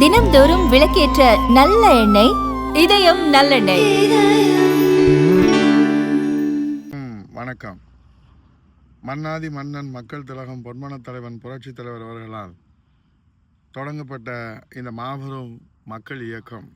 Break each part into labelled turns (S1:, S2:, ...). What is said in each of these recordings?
S1: தினம்தோறும் விளக்கேற்ற நல்ல எண்ணெய் இதயம் நல்லெண்ணெய்.
S2: வணக்கம். மன்னாதி மன்னன் மக்கள் திலகம் பொன்மன தலைவன் புரட்சித் தலைவர் அவர்களால் தொடங்கப்பட்ட இந்த மாபெரும் மக்கள் இயக்கம்.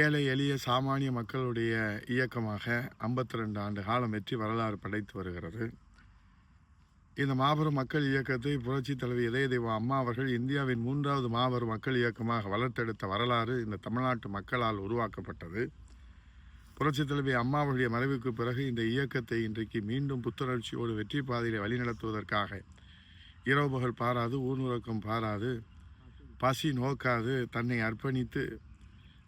S2: ஏழை எளிய சாமானிய மக்களுடைய இயக்கமாக 52 ரெண்டு ஆண்டு காலம் வெற்றி வரலாறு படைத்து வருகிறது. இந்த மாபெரும் மக்கள் இயக்கத்தை புரட்சி தலைவி இதய அம்மா அவர்கள் இந்தியாவின் மூன்றாவது மாபெரும் மக்கள் இயக்கமாக வளர்த்தெடுத்த வரலாறு இந்த தமிழ்நாட்டு மக்களால் உருவாக்கப்பட்டது. புரட்சி தலைவி அம்மாவுடைய மறைவுக்கு பிறகு இந்த இயக்கத்தை இன்றைக்கு மீண்டும் புத்துணர்ச்சியோடு வெற்றி பாதையை வழிநடத்துவதற்காக இரவுபகல் பாராது ஊர்முறக்கம் பாராது பசி நோக்காது தன்னை அர்ப்பணித்து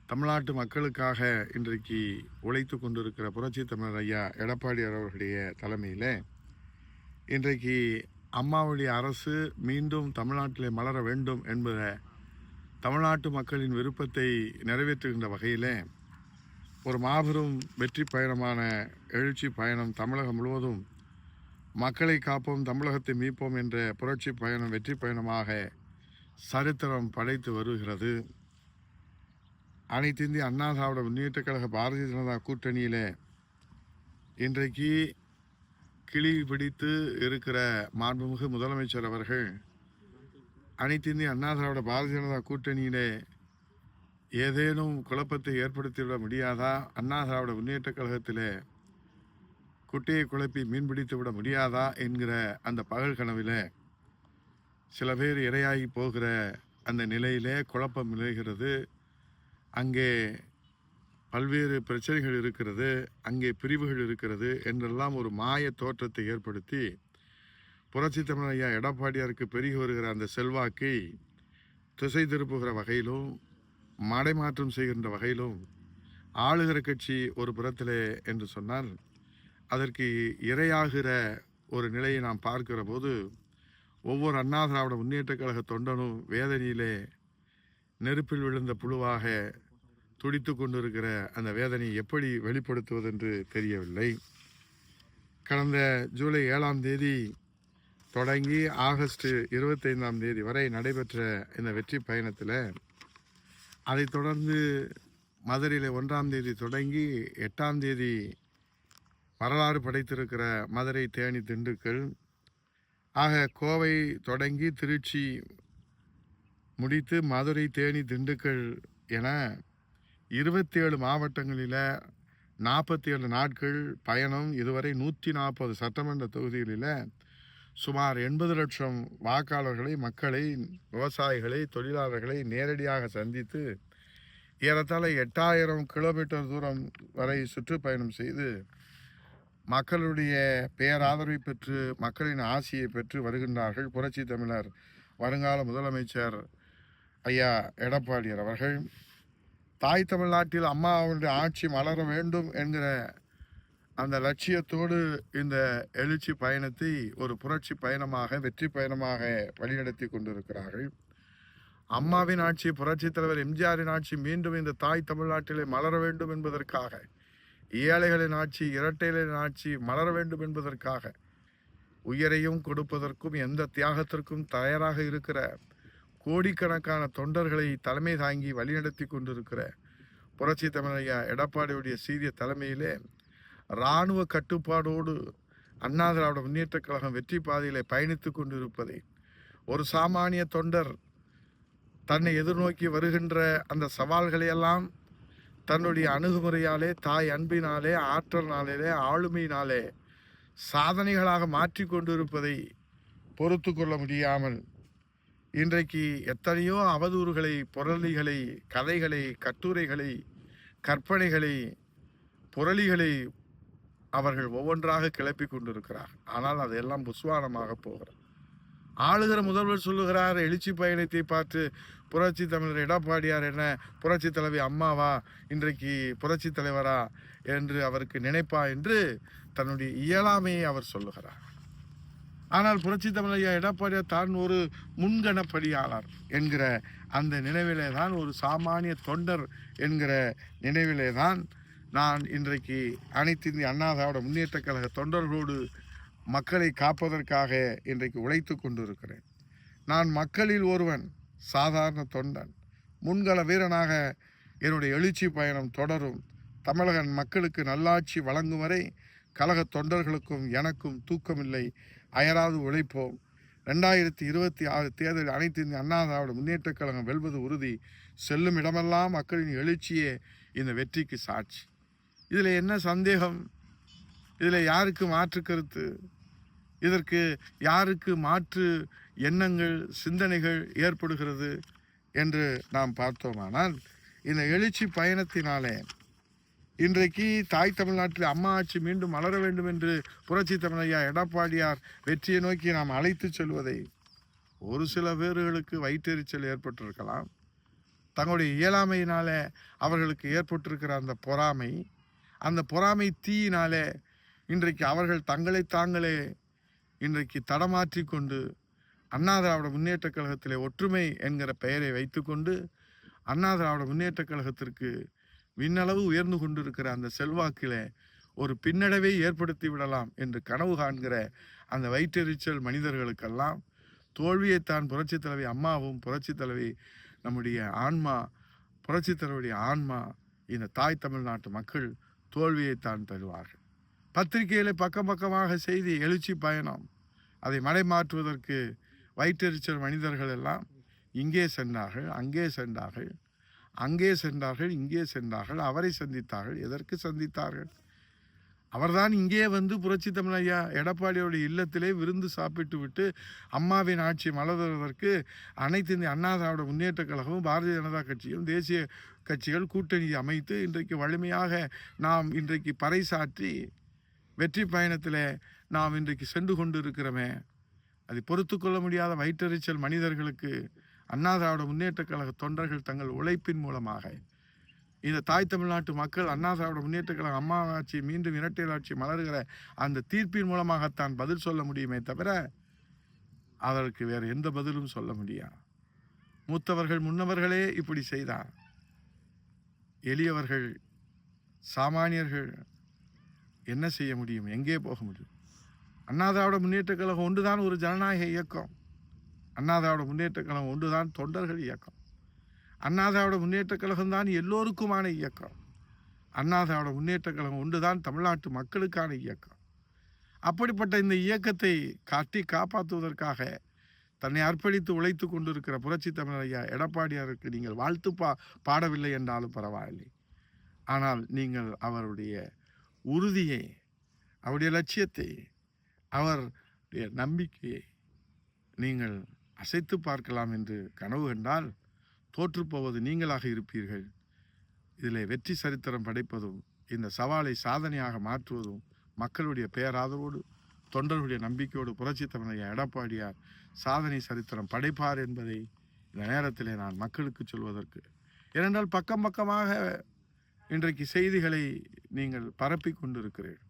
S2: தமிழ்நாட்டு மக்களுக்காக இன்றைக்கு உழைத்து கொண்டிருக்கிற புரட்சி தமிழர் ஐயா எடப்பாடியார் அவர்களுடைய தலைமையில் இன்றைக்கு அம்மாவுடைய அரசு மீண்டும் தமிழ்நாட்டிலே மலர வேண்டும் என்பத தமிழ்நாட்டு மக்களின் விருப்பத்தை நிறைவேற்றுகின்ற வகையிலே ஒரு மாபெரும் வெற்றி பயணமான எழுச்சி பயணம் தமிழகம் முழுவதும் மக்களை காப்போம் தமிழகத்தை மீட்போம் என்ற புரட்சி பயணம் வெற்றி பயணமாக சரித்திரம் படைத்து வருகிறது. அனைத்திந்திய அண்ணா திராவிட முன்னேற்றக் கழக பாரதிய ஜனதா கூட்டணியில் இன்றைக்கு கிளி பிடித்து இருக்கிற மாண்புமிகு முதலமைச்சர் அவர்கள் அனைத்து இந்திய அண்ணா திராவிட பாரதிய ஜனதா கூட்டணியிலே ஏதேனும் குழப்பத்தை ஏற்படுத்திவிட முடியாதா? அண்ணா திராவிட முன்னேற்ற கழகத்திலே குட்டையை குழப்பி மீன்பிடித்து விட முடியாதா? என்கிற அந்த பகல் கனவில் சில பேர் இரையாகி போகிற அந்த நிலையிலே குழப்பம் நிலைகிறது அங்கே பல்வேறு பிரச்சனைகள் இருக்கிறது அங்கே பிரிவுகள் இருக்கிறது என்றெல்லாம் ஒரு மாய தோற்றத்தை ஏற்படுத்தி புரட்சி தமிழ் ஐயா எடப்பாடியாருக்கு பெருகி வருகிற அந்த செல்வாக்கை திசை திருப்புகிற வகையிலும் மடைமாற்றம் செய்கின்ற வகையிலும் ஆளுகிற கட்சி ஒரு புறத்திலே என்று சொன்னால் அதற்கு இரையாகிற ஒரு நிலையை நாம் பார்க்கிற போது ஒவ்வொரு அண்ணா திராவிட முன்னேற்ற கழக தொண்டனும் வேதனையிலே நெருப்பில் விழுந்த புழுவாக துடித்து கொண்டிருக்கிற அந்த வேதனையை எப்படி வெளிப்படுத்துவதென்று தெரியவில்லை. கடந்த ஜூலை ஏழாம் தேதி தொடங்கி ஆகஸ்ட் இருபத்தைந்தாம் தேதி வரை நடைபெற்ற இந்த வெற்றி பயணத்தில் அதைத் தொடர்ந்து மதுரையில் ஒன்றாம் தேதி தொடங்கி எட்டாம் தேதி வரலாறு படைத்திருக்கிற மதுரை தேனி திண்டுக்கல். ஆக கோவை தொடங்கி திருச்சி முடித்து மதுரை தேனி திண்டுக்கல் என இருபத்தி ஏழு மாவட்டங்களில் நாற்பத்தி ஏழு நாட்கள் பயணம். இதுவரை நூற்றி நாற்பது சட்டமன்ற தொகுதிகளில் சுமார் எண்பது லட்சம் வாக்காளர்களை மக்களை விவசாயிகளை தொழிலாளர்களை நேரடியாக சந்தித்து ஏறத்தாழ எட்டாயிரம் கிலோமீட்டர் தூரம் வரை சுற்றுப்பயணம் செய்து மக்களுடைய பேராதரவை பெற்று மக்களின் ஆசையை பெற்று வருகின்றார்கள். புரட்சி தமிழர் வருங்கால முதலமைச்சர் ஐயா எடப்பாடியார் அவர்கள். தாய் தமிழ்நாட்டில் அம்மா அவருடைய ஆட்சி மலர வேண்டும் என்கிற அந்த லட்சியத்தோடு இந்த எழுச்சி பயணத்தை ஒரு புரட்சி பயணமாக வெற்றி பயணமாக வழிநடத்தி கொண்டிருக்கிறார்கள். அம்மாவின் ஆட்சி புரட்சித் தலைவர் எம்ஜிஆரின் ஆட்சி மீண்டும் இந்த தாய் தமிழ்நாட்டிலே மலர வேண்டும் என்பதற்காக ஏழைகளின் ஆட்சி இரட்டைகளின் ஆட்சி மலர வேண்டும் என்பதற்காக உயிரையும் கொடுப்பதற்கும் எந்த தியாகத்திற்கும் தயாராக இருக்கிற கோடிக்கணக்கான தொண்டர்களை தலைமை தாங்கி வழிநடத்தி கொண்டிருக்கிற புரட்சி தமிழையா எடப்பாடியுடைய சீரிய தலைமையிலே இராணுவ கட்டுப்பாடோடு அண்ணா திராவிட முன்னேற்ற கழகம் வெற்றி பாதையிலே பயணித்து கொண்டிருப்பதை ஒரு சாமானிய தொண்டர் தன்னை எதிர்நோக்கி வருகின்ற அந்த சவால்களையெல்லாம் தன்னுடைய அணுகுமுறையாலே தாய் அன்பினாலே ஆற்றலினாலே ஆளுமையினாலே சாதனைகளாக மாற்றி கொண்டிருப்பதை பொறுத்து கொள்ள முடியாமல் இன்றைக்கு எத்தனையோ அவதூறுகளை புரளிகளை கதைகளை கட்டுரைகளை கற்பனைகளை புரளிகளை அவர்கள் ஒவ்வொன்றாக கிளப்பி கொண்டிருக்கிறார் ஆனால் அதையெல்லாம் புஸ்வானமாக போகிறது. ஆளுகிற முதல்வர் சொல்லுகிறார் எழுச்சி பயணத்தை பார்த்து புரட்சி தமிழர் எடப்பாடியார் என்ன? புரட்சி தலைவி அம்மாவா? இன்றைக்கு புரட்சி தலைவரா? என்று அவருக்கு நினைப்பா என்று தன்னுடைய இயலாமையை அவர் சொல்லுகிறார். ஆனால் புரட்சி தமிழையா எடப்பாடியார் தான் ஒரு முன்கணப்படியாளர் என்கிற அந்த நினைவிலே தான் ஒரு சாமானிய தொண்டர் என்கிற நினைவிலே தான் நான் இன்றைக்கு அனைத்து இந்திய அண்ணா திராவிட முன்னேற்ற கழக தொண்டர்களோடு மக்களை காப்பதற்காக இன்றைக்கு உழைத்து கொண்டிருக்கிறேன். நான் மக்களில் ஒருவன் சாதாரண தொண்டன் முன்கள வீரனாக என்னுடைய எழுச்சி பயணம் தொடரும். தமிழகன் மக்களுக்கு நல்லாட்சி வழங்கும் வரை கழக தொண்டர்களுக்கும் எனக்கும் தூக்கமில்லை. அயராது உழைப்போம். ரெண்டாயிரத்தி இருபத்தி ஆறு தேர்தலில் அனைத்து இந்திய அண்ணா திராவிட முன்னேற்றக் கழகம் வெல்வது உறுதி. செல்லும் இடமெல்லாம் மக்களின் எழுச்சியே இந்த வெற்றிக்கு சாட்சி. இதில் என்ன சந்தேகம்? இதில் யாருக்கு மாற்று கருத்து? இதற்கு யாருக்கு மாற்று எண்ணங்கள் சிந்தனைகள் ஏற்படுகிறது என்று நாம் பார்த்தோமானால் இந்த எழுச்சி பயணத்தினாலே இன்றைக்கு தாய் தமிழ்நாட்டில் அம்மா ஆட்சி மீண்டும் மலர வேண்டும் என்று புரட்சி தமிழையா எடப்பாடியார் வெற்றியை நோக்கி நாம் அழைத்து செல்வதை ஒரு சில பேர்களுக்கு வயிற்றெரிச்சல் ஏற்பட்டிருக்கலாம். தங்களுடைய இயலாமையினால அவர்களுக்கு ஏற்பட்டிருக்கிற அந்த பொறாமை அந்த பொறாமை தீயினாலே இன்றைக்கு அவர்கள் தங்களை தாங்களே இன்றைக்கு தடமாற்றி கொண்டு அண்ணா திராவிட முன்னேற்றக் கழகத்திலே ஒற்றுமை என்கிற பெயரை வைத்துக்கொண்டு அண்ணா திராவிட முன்னேற்றக் கழகத்திற்கு விண்ணளவு உயர்ந்து கொண்டிருக்கிற அந்த செல்வாக்கிலே ஒரு பின்னடைவை ஏற்படுத்தி விடலாம் என்று கனவு காண்கிற அந்த வயிற்றெரிச்சல் மனிதர்களுக்கெல்லாம் தோல்வியைத்தான் புரட்சி தலைவி அம்மாவும் புரட்சி தலைவி நம்முடைய ஆன்மா புரட்சி தலைவருடைய ஆன்மா இந்த தாய் தமிழ்நாட்டு மக்கள் தோல்வியைத்தான் தருவார்கள். பத்திரிகையில் பக்கம் பக்கமாக செய்தி எழுச்சி பயணம். அதை மடைமாற்றுவதற்கு வயிற்றெரிச்சல் மனிதர்கள் எல்லாம் இங்கே சென்றார்கள் அங்கே சென்றார்கள். அங்கே சென்றார்கள் இங்கே சென்றார்கள் அவரை சந்தித்தார்கள். எதற்கு சந்தித்தார்கள்? அவர்தான் இங்கே வந்து புரட்சி தமிழையா ஐயா எடப்பாடியோடைய இல்லத்திலே விருந்து சாப்பிட்டு விட்டு அம்மாவின் ஆட்சி மலர்வதற்கு அனைத்து இந்திய அண்ணா திராவிட முன்னேற்றக் கழகமும் பாரதிய ஜனதா கட்சியும் தேசிய கட்சிகள் கூட்டணி அமைத்து இன்றைக்கு வலிமையாக நாம் இன்றைக்கு பறைசாற்றி வெற்றி பயணத்தில் நாம் இன்றைக்கு சென்று கொண்டு இருக்கிறோமே அதை பொறுத்து கொள்ள முடியாத வயிற்றெரிச்சல் மனிதர்களுக்கு அண்ணா திராவிட முன்னேற்றக் கழக தொண்டர்கள் தங்கள் உழைப்பின் மூலமாக. இந்த தாய் தமிழ்நாட்டு மக்கள் அண்ணா திராவிட முன்னேற்றக் கழக அம்மா ஆட்சி மீண்டும் இரட்டையர் ஆட்சி மலர்கிற அந்த தீர்ப்பின் மூலமாகத்தான் பதில் சொல்ல முடியுமே தவிர அதற்கு வேறு எந்த பதிலும் சொல்ல முடியாது மூத்தவர்கள் முன்னவர்களே இப்படி செய்தார் எளியவர்கள் சாமானியர்கள் என்ன செய்ய முடியும்? எங்கே போக முடியும்? அண்ணா திராவிட முன்னேற்றக் கழகம் ஒன்றுதான் ஒரு ஜனநாயக இயக்கம். அண்ணாதாவோட முன்னேற்ற கழகம் ஒன்றுதான் தொண்டர்கள் இயக்கம். அண்ணாதாவோட முன்னேற்ற முன்னேற்றக் கழகம் தான் எல்லோருக்குமான இயக்கம். அண்ணாதாவோட முன்னேற்ற கழகம் ஒன்றுதான் தமிழ்நாட்டு மக்களுக்கான இயக்கம். அப்படிப்பட்ட இந்த இயக்கத்தை காட்டி காப்பாற்றுவதற்காக தன்னை அர்ப்பணித்து உழைத்து கொண்டிருக்கிற புரட்சி தமிழர் ஐயா எடப்பாடியாருக்கு நீங்கள் வாழ்த்து பா பாடவில்லை என்றாலும் பரவாயில்லை. ஆனால் நீங்கள் அவருடைய உறுதியை அவருடைய லட்சியத்தை அவருடைய நம்பிக்கையை நீங்கள் அசைத்து பார்க்கலாம் என்று கனவு கண்டால் தோற்றுப்போவது நீங்களாக இருப்பீர்கள். இதில் வெற்றி சரித்திரம் படைப்பதும் இந்த சவாலை சாதனையாக மாற்றுவதும் மக்களுடைய பேராதரவோடு தொண்டர்களுடைய நம்பிக்கையோடு புரட்சி தமிழைய எடப்பாடியார் சாதனை சரித்திரம் படைப்பார் என்பதை இந்த நேரத்திலே நான் மக்களுக்கு சொல்வதற்கு ஏனென்றால் பக்கம் பக்கமாக இன்றைக்கு செய்திகளை நீங்கள் பரப்பி கொண்டிருக்கிறீர்கள்.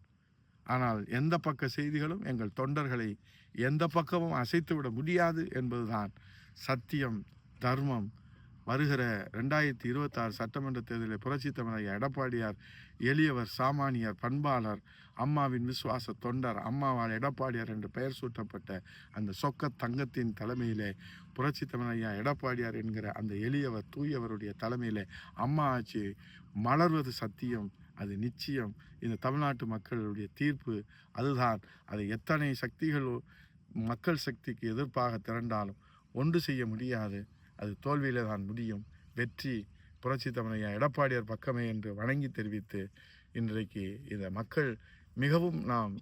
S2: ஆனால் எந்த பக்க செய்திகளும் எங்கள் தொண்டர்களை எந்த பக்கமும் அசைத்து விட முடியாது என்பதுதான் சத்தியம் தர்மம். வருகிற ரெண்டாயிரத்தி இருபத்தாறு சட்டமன்ற தேர்தலில் புரட்சி தமிழக எடப்பாடியார் எளியவர் சாமானியர் பண்பாளர் அம்மாவின் விசுவாச தொண்டர் அம்மாவால் எடப்பாடியார் என்று பெயர் சூட்டப்பட்ட அந்த சொக்க தங்கத்தின் தலைமையிலே புரட்சி தமிழையா எடப்பாடியார் என்கிற அந்த எளியவர் தூயவருடைய தலைமையிலே அம்மா ஆட்சி மலர்வது சத்தியம் அது நிச்சயம். இந்த தமிழ்நாட்டு மக்களுடைய தீர்ப்பு அதுதான். அது எத்தனை சக்திகள் மக்கள் சக்திக்கு எதிர்ப்பாக திரண்டாலும் ஒன்று செய்ய முடியாது. அது தோல்வியில் தான் முடியும். வெற்றி புரட்சி தமிழையா எடப்பாடியார் பக்கமே என்று வணங்கி தெரிவித்து இன்றைக்கு இந்த மக்கள் மிகவும் நாம்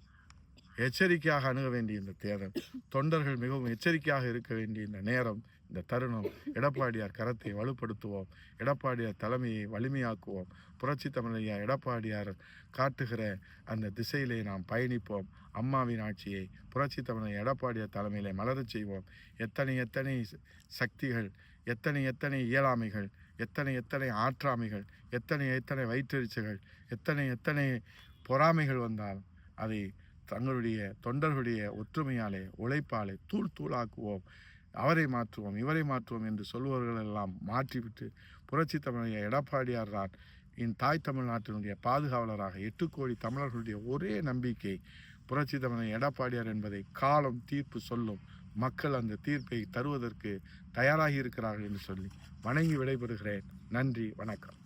S2: எச்சரிக்கையாக அணுக வேண்டிய இந்த தேர்தல் தொண்டர்கள் மிகவும் எச்சரிக்கையாக இருக்க வேண்டிய இந்த நேரம் இந்த தருணம். எடப்பாடியார் கரத்தை வலுப்படுத்துவோம். எடப்பாடியார் தலைமையை வலிமையாக்குவோம். புரட்சி தமிழையா எடப்பாடியார் காட்டுகிற அந்த திசையிலே நாம் பயணிப்போம். அம்மாவின் ஆட்சியை புரட்சி தமிழை எடப்பாடியார் தலைமையிலே மலரச் செய்வோம். எத்தனை எத்தனை சக்திகள் எத்தனை எத்தனை இயலாமைகள் எத்தனை எத்தனை ஆற்றாமைகள் எத்தனை எத்தனை வயிற்றெரிச்சல்கள் எத்தனை எத்தனை பொறாமைகள் வந்தால் அதை தங்களுடைய தொண்டர்களுடைய ஒற்றுமையாலே உழைப்பாலே தூள் தூளாக்குவோம். அவரை மாற்றுவோம் இவரை மாற்றுவோம் என்று சொல்பவர்கள் எல்லாம் மாற்றிவிட்டு புரட்சி தமிழக எடப்பாடியார் தான் என் தாய் தமிழ்நாட்டினுடைய பாதுகாவலராக எட்டு கோடி தமிழர்களுடைய ஒரே நம்பிக்கை புரட்சி தமிழன் எடப்பாடியார் என்பதை காலம் தீர்ப்பு சொல்லும் மக்கள் அந்த தீர்ப்பை தருவதற்கு தயாராகி இருக்கிறார்கள் என்று சொல்லி வணங்கி விடைபெறுகிறேன். நன்றி வணக்கம்.